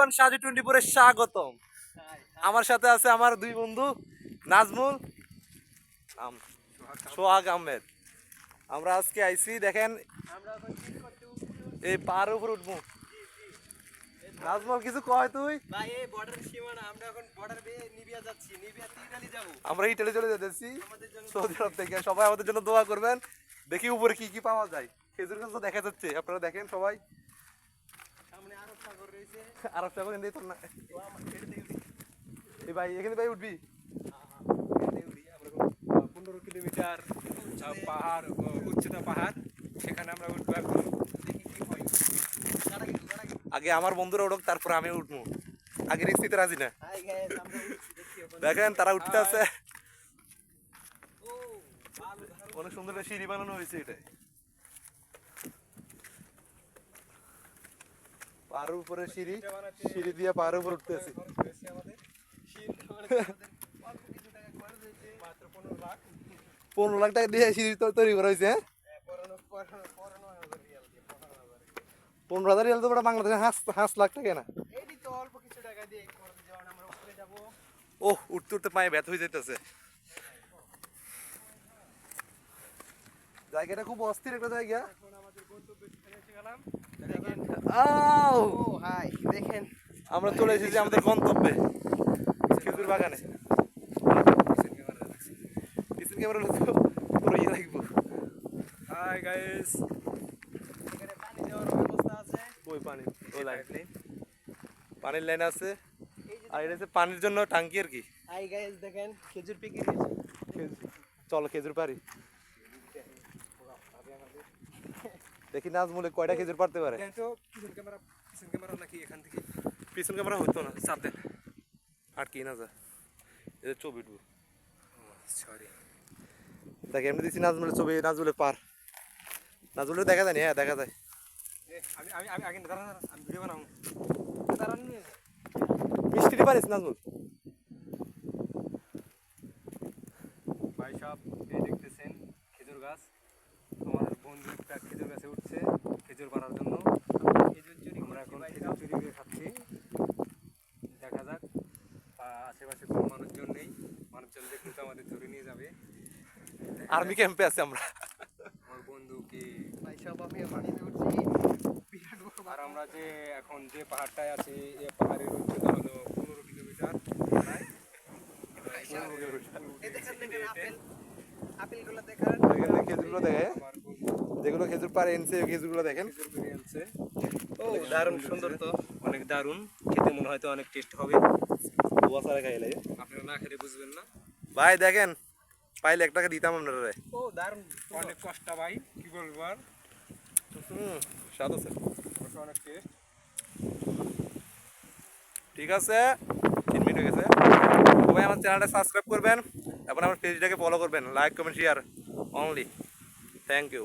Everyone সাজি twenty ফোরে স্বাগতম। আমার সাথে আছে আমার দুই বন্ধু নাজমুল সোহাগ আহমেদ। আমরা আজকে আইছি দেখেন এই পাহাড়ের উপর উঠবো। নাজমুল কিছু কয় তুই? ভাই এই বর্ডার সীমানা আমরা এখন বর্ডার বেয়ে নিবিয়া যাচ্ছি নিবিয়া তিরালি যাব। আমরা ইটালি চলে যেতেছি সৌদি আরব থেকে। সবাই আমাদের জন্য দোয়া করবেন। দেখি উপরে কি কি পাওয়া যায়। খেজুর গাছ তো দেখা যাচ্ছে আপনারা দেখেন সবাই। আরব সাগর রয়েছে। আরব সাগর এনে তো না এই ভাই এখানে ভাই উঠবি? পনেরো কিলোমিটার পাহাড় উচ্চতা পাহাড় সেখানে আমরা উঠবো এখন। দেখি কি আগে আমার বন্ধুরা উঠুক তারপর আমি উঠবো। আগে রিক্স নিতে রাজি না। দেখেন তারা উঠতে আছে। ও ভালো ভালো। অনেক সুন্দর সিঁড়ি বানানো হয়েছে এটা। পাহাড়ের উপরে সিঁড়ি সিঁড়ি দিয়ে পাহাড়ের উপর উঠতে আছে খরচ হয়েছে আমাদের শীত আমাদের অল্প কিছু টাকা খরচ হয়েছে মাত্র পনেরো লাখ টাকা দিয়ে সিঁড়ি তৈরি করা হয়েছে হ্যাঁ? পনেরো হাজার রিয়াল তো ওটা বাংলাদেশে হাঁস হাঁস লাখ টাকা না। এইটি অল্প কিছু টাকা দিয়ে খরচ যেমন আমরা উপরে যাব। ও উঠতে উঠতে পায়ে ব্যথা হয়ে যেতেছে জায়গাটা খুব অস্থির একটা জায়গা। দেখেন। ও হাই দেখেন। আমরা চলে এসেছি আমাদের গন্তব্যে। খেজুর বাগানে। পিছন ক্যামেরা তো পুরো ইয়ে লাগবো। হাই গাইস এখানে পানি দেওয়ার ব্যবস্থা আছে। ওই পানি? ওই লাইন পানির লাইন আছে। আর এটা হচ্ছে পানির জন্য টাঙ্কি আর কি। হাই গাইস দেখেন। খেজুর পেকে চলো খেজুর পারি দেখি নাজমুলে কয়টা খেজুর পারতে পারে দেন তো পিছন ক্যামেরা পিছন ক্যামেরা নাকি এখান থেকে পিছন ক্যামেরা হতো না চাপ দেন আর কি না যা এদের ছবি উঠবো সরি দেখ এমনি দিচ্ছি নাজমুলের ছবি নাজমুলের পার নাজমুলের দেখা যায় নি হ্যাঁ দেখা যায় আমি আমি আমি আগে দাঁড়ান দাঁড়ান, আমি ভিডিও বানাবো দাঁড়ান নিয়ে মিষ্টি পারিস নাজমুল ভাই সব এই দেখতেছেন খেজুর গাছ আমার বন্ধু একটা খেজুর গাছে উঠছে খেজুর পাড়ার জন্য। আমরা এখন খেজুর চুরি করে খাচ্ছি। দেখা যাক বা আশেপাশে কোনো মানুষজন নেই। মানুষজন দেখলে তো আমাদের ধরে নিয়ে যাবে। আর্মি ক্যাম্পে আছে আমরা। আমার বন্ধু কি? সব আমি পানিতে উঠছি। বিরাট আর আমরা যে এখন যে পাহাড়টায় আছি এ পাহাড়ের উচ্চতা হলো পনেরো কিলোমিটার। প্রায় আপেলগুলো দেখেন। এই খেজুরগুলো দেখে যেগুলো খেজুর পারে এনছে ওই খেজুরগুলো দেখেন। ও দারুণ সুন্দর তো। অনেক দারুণ। খেতে মনে হয় তো অনেক টেস্ট হবে। ধোয়া সারা খাইলে আপনারা না খেলে বুঝবেন না। ভাই দেখেন পাইলে এক টাকা দিতাম আপনারা। রে ও দারুণ। অনেক কষ্ট ভাই কি বলব আর? হুম স্বাদ আছে। অনেক টেস্ট ঠিক আছে তিন মিনিট হয়ে গেছে। সবাই আমার চ্যানেলটা সাবস্ক্রাইব করবেন। এবং আমার পেজটাকে ফলো করবেন like comment share only thank you